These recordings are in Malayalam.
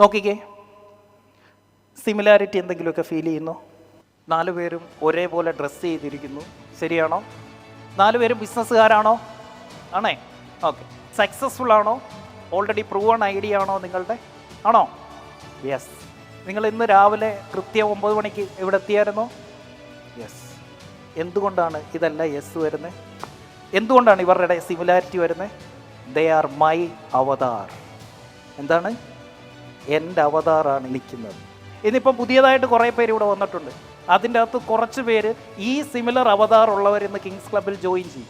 നോക്കിക്കേ. സിമിലാരിറ്റി എന്തെങ്കിലുമൊക്കെ ഫീൽ ചെയ്യുന്നു? നാലു പേരും ഒരേപോലെ ഡ്രസ്സ് ചെയ്തിരിക്കുന്നു. ശരിയാണോ? നാലു പേരും ബിസിനസ്സുകാരാണോ ആണേ? ഓക്കെ സക്സസ്ഫുൾ ആണോ? ഓൾറെഡി പ്രൂവൺ ഐഡിയ ആണോ നിങ്ങളുടെ? ആണോ? യെസ് നിങ്ങൾ ഇന്ന് രാവിലെ കൃത്യം ഒമ്പത് മണിക്ക് ഇവിടെ എത്തിയായിരുന്നോ? യെസ് എന്തുകൊണ്ടാണ് ഇതല്ല യെസ് വരുന്നത് എന്തുകൊണ്ടാണ് ഇവരുടെ സിമിലാരിറ്റി വരുന്നത് ദേ ആർ മൈ അവതാർ എന്താണ്? എന്റെ അവതാറാണ് നിൽക്കുന്നത്. ഇന്നിപ്പം പുതിയതായിട്ട് കുറേ പേര് ഇവിടെ വന്നിട്ടുണ്ട്. അതിന്റെ അകത്ത് കുറച്ച് പേര് ഈ സിമിലർ അവതാർ ഉള്ളവർ ഇന്ന് കിങ്സ് ക്ലബിൽ ജോയിൻ ചെയ്യും.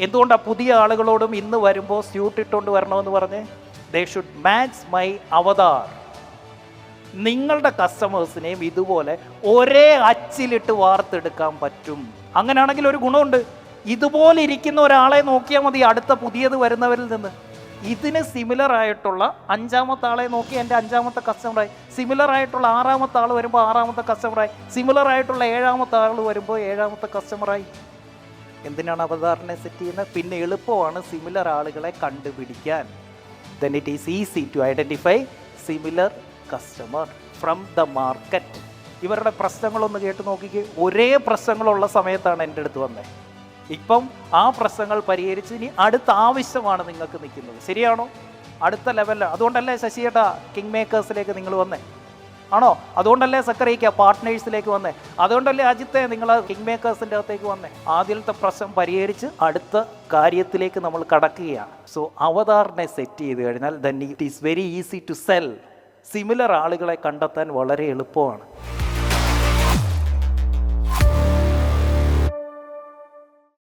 എന്തുകൊണ്ടാണ് പുതിയ ആളുകളോടും ഇന്ന് വരുമ്പോൾ സ്യൂട്ട് ഇട്ടുകൊണ്ട് വരണമെന്ന് പറഞ്ഞ്? They should match my avatar. നിങ്ങളുടെ കസ്റ്റമേഴ്സിനെയും ഇതുപോലെ ഒരേ അച്ചിലിട്ട് വാർത്തെടുക്കാൻ പറ്റും. അങ്ങനെയാണെങ്കിൽ ഒരു ഗുണമുണ്ട്. ഇതുപോലെ ഇരിക്കുന്ന ഒരാളെ നോക്കിയാൽ മതി അടുത്ത പുതിയത് വരുന്നവരിൽ നിന്ന്. ഇതിന് സിമിലർ ആയിട്ടുള്ള അഞ്ചാമത്തെ ആളെ നോക്കി എന്റെ അഞ്ചാമത്തെ കസ്റ്റമറായി സിമിലർ ആയിട്ടുള്ള ആറാമത്തെ ആൾ വരുമ്പോൾ ആറാമത്തെ കസ്റ്റമറായി സിമിലർ ആയിട്ടുള്ള ഏഴാമത്തെ ആൾ വരുമ്പോൾ ഏഴാമത്തെ കസ്റ്റമറായി എന്തിനാണ് അവതാറിനെ സെറ്റ് ചെയ്യുന്നത്? പിന്നെ എളുപ്പമാണ് സിമിലർ ആളുകളെ കണ്ടുപിടിക്കാൻ. Then it is easy to identify similar customer from the market ഇവരുടെ പ്രശ്നങ്ങളൊന്ന് കേട്ട് നോക്കിക്കേ. ഒരേ പ്രശ്നങ്ങളുള്ള സമയത്താണ് എന്റെ അടുത്ത് വന്നത് ഇപ്പം ആ പ്രശ്നങ്ങൾ പരിഹരിച്ച് ഇനി അടുത്ത ആവശ്യമാണ് നിങ്ങൾക്ക് നിൽക്കുന്നത്. ശരിയാണോ? അടുത്ത ലെവലിൽ അതുകൊണ്ടല്ലേ ശശിയേട്ടാ കിങ് മേക്കേഴ്സിലേക്ക് നിങ്ങൾ വന്നേ? ആണോ? അതുകൊണ്ടല്ലേ സക്കറിയിക്ക പാർട്ട്നേഴ്സിലേക്ക് വന്നേ? അതുകൊണ്ടല്ലേ അജിത്തെ നിങ്ങൾ കിങ് മേക്കേഴ്സിന്റെ അകത്തേക്ക് വന്നേ? ആദ്യത്തെ പ്രശ്നം പരിഹരിച്ച് അടുത്ത കാര്യത്തിലേക്ക് നമ്മൾ കടക്കുകയാണ്. സോ അവതാറിനെ സെറ്റ് ചെയ്ത് കഴിഞ്ഞാൽ then it is very easy to sell similar ആളുകളെ കണ്ടെത്താൻ വളരെ എളുപ്പമാണ്.